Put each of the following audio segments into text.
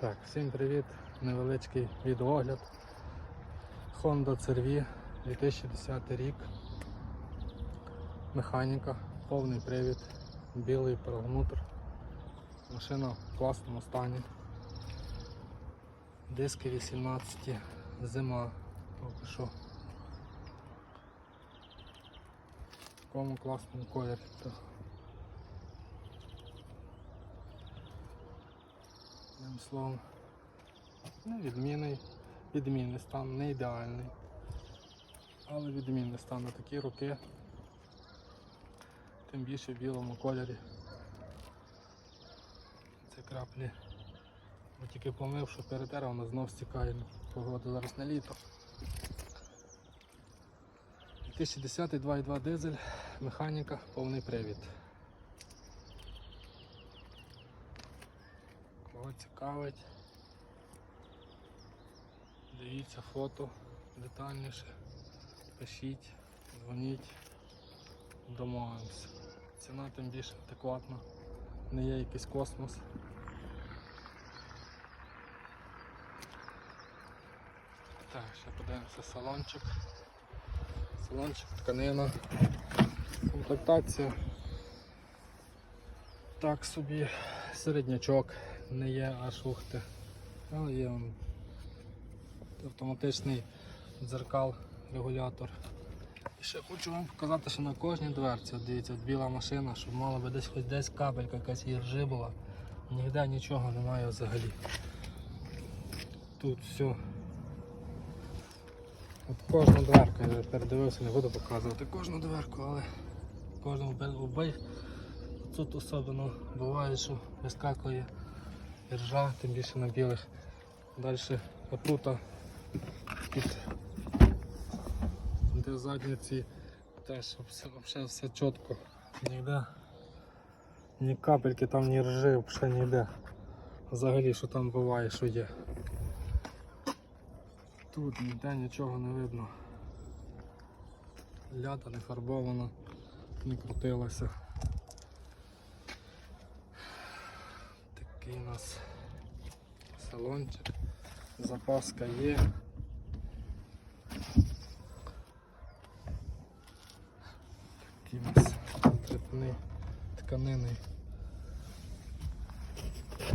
Так, всім привіт! Невеличкий відеогляд. Honda CR-V 2010 рік. Механіка, повний привід, білий перламутр. Машина в класному стані. Диски 18, зима поки що. В такому класному кольорі. Одним словом, ну, відмінний, відмінний стан, не ідеальний. Але відмінний стан на такі роки. Тим більше в білому кольорі. Це краплі. Бо тільки помив, що перетер, воно знов стікає. Погода зараз на літо. 2010 2.2 дизель, механіка, повний привід. Кого цікавить, дивіться фото детальніше, пишіть, дзвоніть, домовимося. Ціна тим більш адекватна, не є якийсь космос. Так, ще подивимося салончик. Салончик, тканина, комплектація. Так собі середнячок не є аж ухти. Але є автоматичний дзеркал, регулятор. І ще хочу вам показати, що на кожній дверці, от дивіться, от біла машина, щоб мало би десь хоч десь кабелька якась її була. Ніде нічого немає взагалі. Тут все. От кожна дверка, я передивився, не буду показувати кожну дверку, але кожну обей. Тут особливо буває, що вискакує іржа, тим більше на білих. Далі отута під де задніці теж все, все, чітко. Ніде ні капельки там, ні ржи, взагалі ніде. Взагалі що там буває, що є. Тут ніде нічого не видно. Ляда не фарбована, не крутилася. Такий у нас салончик, запаска є. Такий у нас дрібний тканинний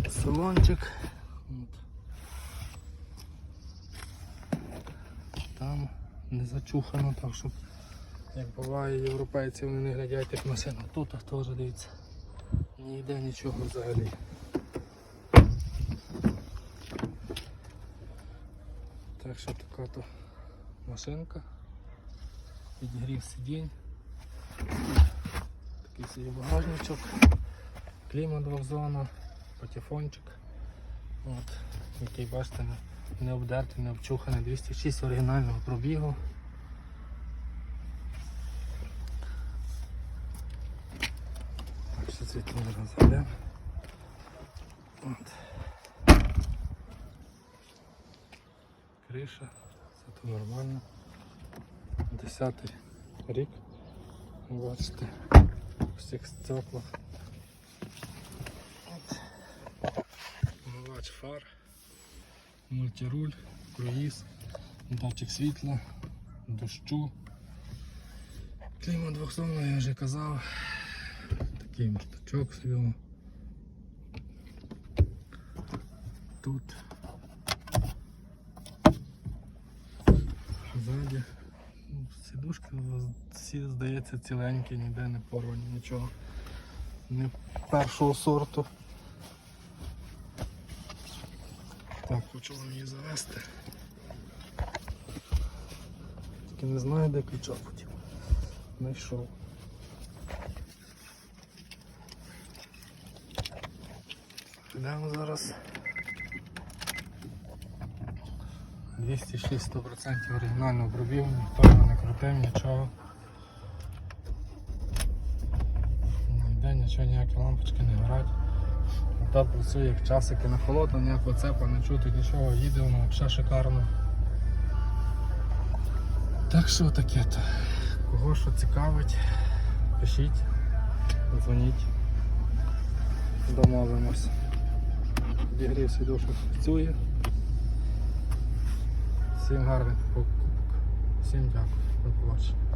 салончик. Там не зачухано, так щоб як буває європейці, вони не глядять як машина. Тут теж дивіться. Ніде нічого взагалі. Так що така то машинка. Підігрів сидінь. Такий собі багажничок, клімат двохзона, патефончик. От, який бачите, не- обдертий, не обчуханий, 206 оригінального пробігу. Так, що ми розглянемо. От. Криша, все тут нормально. Десятий рік. Бачите, у всіх стеклах. От. Омивач фар, мультируль, круїз, датчик світла, дощу. Клімат двохзонний, я вже казав. Такий мостачок собі. Тут. Ззаді. Ну, Сідушки всі, здається, ціленькі, ніде не порвані, нічого. Не першого сорту. Так, хочу вам її завести. Тільки не знаю, де ключа потім. Знайшов. Йдемо зараз. 206 100% оригінального пробігу, ніхто його не крутив, нічого. Ніде нічого, ніякі лампочки не горять. Мотор працює як часики на холодно, ніякого цепа не чути, нічого, їде воно взагалі шикарно. Так що таке то. Кого що цікавить, пишіть, дзвоніть, домовимось. підігрів сідушок працює. Всім гарних покупок. Всім дякую. До побачення.